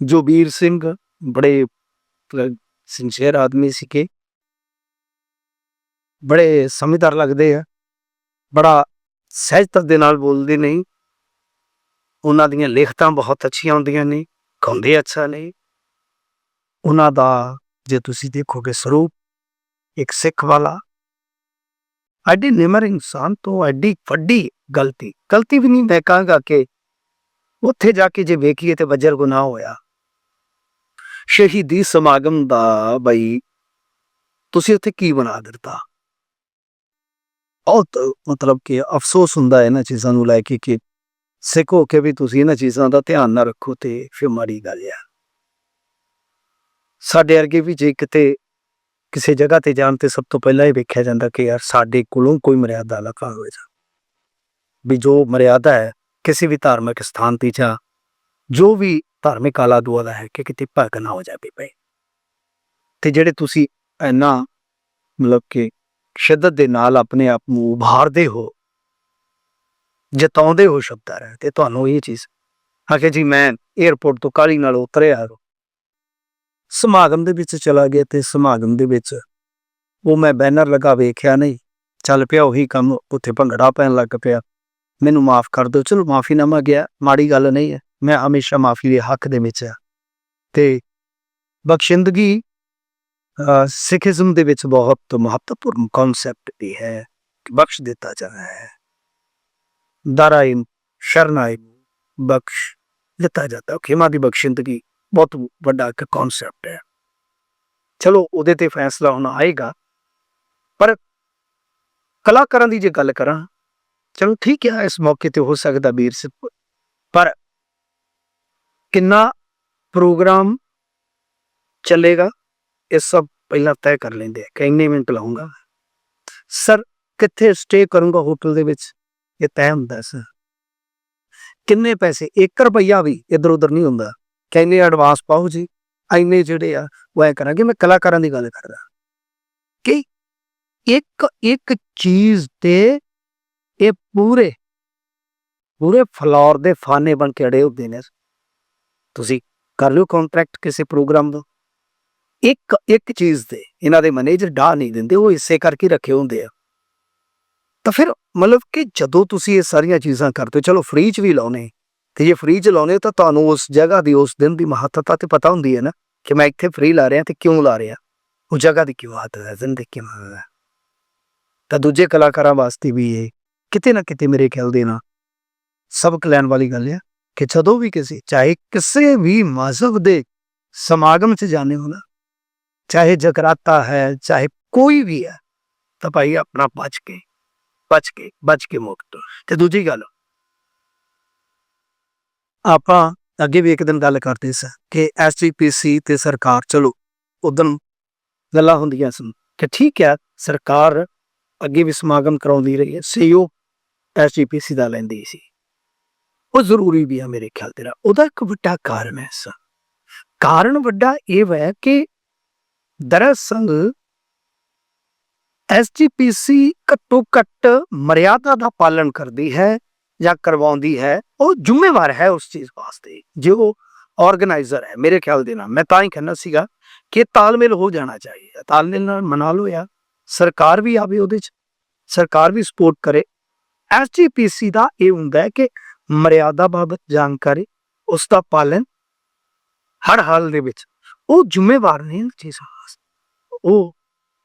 ਜੋ ਵੀਰ ਸਿੰਘ ਬੜੇ ਸਿੰਸੀਅਰ ਆਦਮੀ ਸੀਗੇ ਬੜੇ ਸਮਝਦਾਰ ਲੱਗਦੇ ਆ ਬੜਾ ਸਹਿਜਤਾ ਦੇ ਨਾਲ ਬੋਲਦੇ ਨਹੀਂ ਉਹਨਾਂ ਦੀਆਂ ਲਿਖਤਾਂ ਬਹੁਤ ਅੱਛੀਆਂ ਹੁੰਦੀਆਂ ਨੇ ਗਾਉਂਦੇ ਅੱਛਾ ਨੇ ਉਹਨਾਂ ਦਾ ਜੇ ਤੁਸੀਂ ਦੇਖੋਗੇ ਸਰੂਪ ਇੱਕ ਸਿੱਖ ਵਾਲਾ ਐਡੀ ਨਿਮਰ ਇਨਸਾਨ ਤੋਂ ਐਡੀ ਵੱਡੀ ਗਲਤੀ ਗਲਤੀ ਵੀ ਨਹੀਂ ਮੈਂ ਕਹਾਂਗਾ ਕਿ ਉੱਥੇ ਜਾ ਕੇ ਜੇ ਵੇਖੀਏ ਤੇ ਵਜਰ ਗੁਨਾਹ ਹੋਇਆ ਸ਼ਹੀਦੀ ਸਮਾਗਮ ਦਾ ਬਈ ਤੁਸੀਂ ਉੱਥੇ ਕੀ ਬਣਾ ਦਿੱਤਾ? ਬਹੁਤ ਮਤਲਬ ਕਿ ਅਫਸੋਸ ਹੁੰਦਾ ਹੈ ਇਹਨਾਂ ਚੀਜ਼ਾਂ ਨੂੰ ਲੈ ਕੇ ਕਿ ਸਿੱਖ ਹੋ ਕੇ ਵੀ ਤੁਸੀਂ ਇਹਨਾਂ ਚੀਜ਼ਾਂ ਦਾ ਧਿਆਨ ਨਾ ਰੱਖੋ ਤੇ ਫਿਰ ਮਾੜੀ ਗੱਲ ਆ। ਸਾਡੇ ਅਰਗੇ ਵੀ ਜੇ ਕਿਤੇ ਕਿਸੇ ਜਗ੍ਹਾ ਤੇ ਜਾਣ ਤੇ ਸਭ ਤੋਂ ਪਹਿਲਾਂ ਇਹ ਵੇਖਿਆ ਜਾਂਦਾ ਕਿ ਯਾਰ ਸਾਡੇ ਕੋਲੋਂ ਕੋਈ ਮਰਿਆਦਾ ਲਗਾ ਹੋਵੇ। ਜਾ ਵੀ ਜੋ ਮਰਿਆਦਾ ਹੈ, ਕਿਸੇ ਵੀ ਧਾਰਮਿਕ ਸਥਾਨ ਤੇ ਜਾਂ ਜੋ ਵੀ ਧਾਰਮਿਕ ਆਲਾ ਦੁਆਲਾ ਹੈ ਕਿ ਕਿਤੇ ਭਗ ਨਾ ਹੋ ਜਾਵੇ ਪਏ ਤੇ ਜਿਹੜੇ ਤੁਸੀਂ ਇੰਨਾ ਮਤਲਬ ਕਿ ਸ਼ਿੱਦਤ ਦੇ ਨਾਲ ਆਪਣੇ ਆਪ ਨੂੰ ਉਭਾਰਦੇ ਹੋ, ਜਤਾਉਂਦੇ ਹੋ ਸ਼ਬਦਾਂ ਰਹਿ, ਤੇ ਤੁਹਾਨੂੰ ਇਹ ਚੀਜ਼ ਆਖੇ ਜੀ ਮੈਂ 에어ਪੋਰਟ ਤੋਂ ਕਾਲੀ ਨਾਲ ਉਤਰਿਆ। ਸਮਾਗਮ ਦੇ ਵਿੱਚ ਚਲਾ ਗਿਆ ਤੇ ਸਮਾਗਮ ਦੇ ਵਿੱਚ ਉਹ ਮੈਂ ਬੈਨਰ ਲਗਾ ਵੇਖਿਆ ਨਹੀਂ, ਚੱਲ ਪਿਆ ਉਹੀ ਕੰਮ ਉੱਥੇ ਭੰਗੜਾ ਪੈਣ ਲੱਗ ਪਿਆ। ਮੈਨੂੰ ਮਾਫ ਕਰ ਦਿਓ, ਚਲੋ ਮਾਫੀਨਾਮਾ ਗਿਆ ਮਾੜੀ ਗੱਲ ਨਹੀਂ ਹੈ। ਮੈਂ ਹਮੇਸ਼ਾ ਮਾਫੀ ਦੇ ਹੱਕ ਦੇ ਵਿੱਚ ਆ ਤੇ ਬਖਸ਼ਿੰਦਗੀ ਅ, ਸਿੱਖੀਜ਼ਮ ਦੇ ਵਿੱਚ ਬਹੁਤ ਮਹੱਤਵਪੂਰਨ ਕਨਸੈਪਟ ਵੀ ਹੈ ਕਿ ਬਖਸ਼ ਦਿੱਤਾ ਜਾਣਾ ਹੈ। ਦਰਾਇਮ ਸ਼ਰਨਾਇਮ ਬਖਸ਼ ਦਿੱਤਾ ਜਾਂਦਾ। ਹੈ ਖਿਮਾ ਦੀ ਬਖਸ਼ਿੰਦਗੀ ਬਹੁਤ ਵੱਡਾ ਇੱਕ ਕਨਸੈਪਟ ਹੈ। ਚਲੋ ਉਹਦੇ ਤੇ ਫੈਸਲਾ ਹੁਣ ਆਏਗਾ। ਪਰ ਕਲਾਕਾਰਾਂ ਦੀ ਜੇ ਗੱਲ ਕਰਾਂ ਚਲੋ ਠੀਕ ਹੈ ਇਸ ਮੌਕੇ ਤੇ ਹੋ ਸਕਦਾ ਵੀਰ ਸਿੰਘ ਪਰ ਕਿੰਨਾ ਪ੍ਰੋਗਰਾਮ ਚੱਲੇਗਾ, ਇਹ ਸਭ ਪਹਿਲਾਂ ਤੈਅ ਕਰ ਲੈਂਦੇ ਆ, ਕਿ ਇੰਨੇ ਮਿੰਟ ਲਾਉਂਗਾ। ਸਰ ਕਿੱਥੇ ਸਟੇ ਕਰੂੰਗਾ ਹੋਟਲ ਦੇ ਵਿੱਚ? ਇਹ ਤੈਅ ਹੁੰਦਾ ਸਰ ਕਿੰਨੇ ਪੈਸੇ? 1 ਰੁਪਈਆ ਵੀ ਇਧਰ ਉਧਰ ਨਹੀਂ ਹੁੰਦਾ। ਕਹਿੰਦੇ ਐਡਵਾਂਸ ਪਾਓ ਜੀ ਐਨੇ ਜਿਹੜੇ ਆ, ਉਹ ਐ ਕਰਾਂਗੇ, ਮੈਂ ਕਲਾਕਾਰਾਂ ਦੀ ਗੱਲ ਕਰਦਾ। ਕਿ ਇੱਕ ਇੱਕ ਚੀਜ਼ ਤੇ ਇਹ ਪੂਰੇ ਪੂਰੇ ਫਲੋਰ ਦੇ ਫਾਨੇ ਬਣ ਕੇ ਅੜੇ ਹੁੰਦੇ ਨੇ ਤੁਸੀਂ ਕਰ ਲਿਓ ਕੰਟਰੈਕਟ ਕਿਸੇ ਪ੍ਰੋਗਰਾਮ ਦਾ। ਇੱਕ ਇੱਕ ਚੀਜ਼ ਤੇ ਇਹਨਾਂ ਦੇ ਮੈਨੇਜਰ ਡਾ ਨਹੀਂ ਦਿੰਦੇ, ਉਹ ਇਸੇ ਕਰਕੇ ਰੱਖੇ ਹੁੰਦੇ ਆ। ਤਾਂ ਫਿਰ ਮਤਲਬ ਕਿ ਜਦੋਂ ਤੁਸੀਂ ਇਹ ਸਾਰੀਆਂ ਚੀਜ਼ਾਂ ਕਰਦੇ ਹੋ, ਚਲੋ ਫ੍ਰੀ ਚ ਵੀ ਲਾਉਨੇ ਤੇ ਜੇ ਫ੍ਰੀ ਚ ਲਾਉਨੇ ਤਾਂ ਤੁਹਾਨੂੰ ਉਸ ਜਗ੍ਹਾ ਦੀ, ਉਸ ਦਿਨ ਦੀ ਮਹੱਤਤਾ ਤੇ ਪਤਾ ਹੁੰਦੀ ਹੈ ਨਾ ਕਿ ਮੈਂ ਇੱਥੇ ਫ੍ਰੀ ਲਾ ਰਿਹਾ ਤੇ ਕਿਉਂ ਲਾ ਰਿਹਾ। ਉਹ ਜਗ੍ਹਾ ਦੀ ਕੀ ਬਾਤ ਹੈ ਜ਼ਿੰਦਗੀ ਕੀ ਹੈ। ਤਾਂ ਦੂਜੇ ਕਲਾਕਾਰਾਂ ਵਾਸਤੇ ਵੀ ਇਹ ਕਿਤੇ ਨਾ ਕਿਤੇ ਮੇਰੇ ਖਿਆਲ ਦੇ ਨਾਲ ਸਬਕ ਲੈਣ ਵਾਲੀ ਗੱਲ ਹੈ ਕਿ ਜਦੋਂ ਵੀ ਕਿਸੇ, ਚਾਹੇ ਕਿਸੇ ਵੀ ਮਜ਼ਹਬ ਦੇ ਸਮਾਗਮ 'ਚ ਜਾਣੇ ਹੋ ਨਾ, ਚਾਹੇ ਜਗਰਾਤਾ ਹੈ, ਚਾਹੇ ਕੋਈ ਵੀ ਹੈ, ਤਾਂ ਭਾਈ ਆਪਣਾ ਬਚ ਕੇ ਬਚ ਕੇ ਬਚ ਕੇ ਮੁਕਤ ਤੇ ਦੂਜੀ ਗੱਲ, ਆਪਾਂ ਅੱਗੇ ਵੀ ਇੱਕ ਦਿਨ ਗੱਲ ਕਰਦੇ ਸਾਂ ਕਿ ਐਸਜੀਪੀਸੀ ਤੇ ਸਰਕਾਰ, ਚਲੋ ਉਦੋਂ ਗੱਲਾਂ ਹੁੰਦੀਆਂ ਸਨ ਕਿ ਠੀਕ ਹੈ, ਸਰਕਾਰ ਅੱਗੇ ਵੀ ਸਮਾਗਮ ਕਰਾਉਂਦੀ ਰਹੀ ਹੈ, ਸੀਓ ਐਸਜੀਪੀਸੀ ਦਾ ਲੈਂਦੀ ਸੀ। ਉਹ ਜ਼ਰੂਰੀ ਵੀ ਆ ਮੇਰੇ ਖਿਆਲ ਤੇ ਨਾਲ। ਉਹਦਾ ਇੱਕ ਵੱਡਾ ਕਾਰਨ ਹੈ ਸਰ ਕਾਰਨ ਵੱਡਾ ਇਹ ਹੈ ਕਿ ਦਰਅਸਲ ਐਸਜੀਪੀਸੀ ਘੱਟੋ ਘੱਟ ਮਰਿਆਦਾ ਦਾ ਪਾਲਣ ਕਰਦੀ ਹੈ ਜਾਂ ਕਰਵਾਉਂਦੀ ਹੈ। ਉਹ ਜ਼ਿੰਮੇਵਾਰ ਹੈ ਉਸ ਚੀਜ਼ ਵਾਸਤੇ। ਜੇ ਉਹ ਆਰਗੇਨਾਈਜ਼ਰ ਹੈ, ਮੇਰੇ ਖਿਆਲ ਦੇ ਨਾਲ। ਮੈਂ ਤਾਂ ਹੀ ਕਹਿੰਦਾ ਸੀਗਾ ਕਿ ਤਾਲਮੇਲ ਹੋ ਜਾਣਾ ਚਾਹੀਦਾ ਤਾਲਮੇਲ ਨਾਲ ਮਨਾ ਲਓ ਯਾਰ ਸਰਕਾਰ ਵੀ ਆਵੇ ਉਹਦੇ ਚ। ਸਰਕਾਰ ਵੀ ਸਪੋਰਟ ਕਰੇ। ਐਸਜੀਪੀਸੀ ਦਾ ਇਹ ਹੁੰਦਾ ਹੈ ਕਿ ਮਰਿਆਦਾ ਬਾਬਤ ਜਾਣਕਾਰੀ, ਉਸ ਦਾ ਪਾਲਣ ਹਰ ਹਾਲ ਦੇ ਵਿੱਚ। ਉਹ ਜ਼ਿੰਮੇਵਾਰ ਨੇ ਇਸ ਚੀਜ਼ਾਂ ਉਹ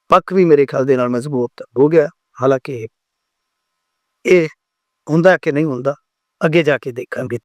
ਪੱਕ ਵੀ ਮੇਰੇ ਖਿਆਲ ਦੇ ਨਾਲ ਮਜ਼ਬੂਤ ਹੋ ਗਿਆ। ਹਾਲਾਂਕਿ ਇਹ ਹੁੰਦਾ ਕਿ ਨਹੀਂ ਹੁੰਦਾ, ਅੱਗੇ ਜਾ ਕੇ ਦੇਖਾਂਗੇ।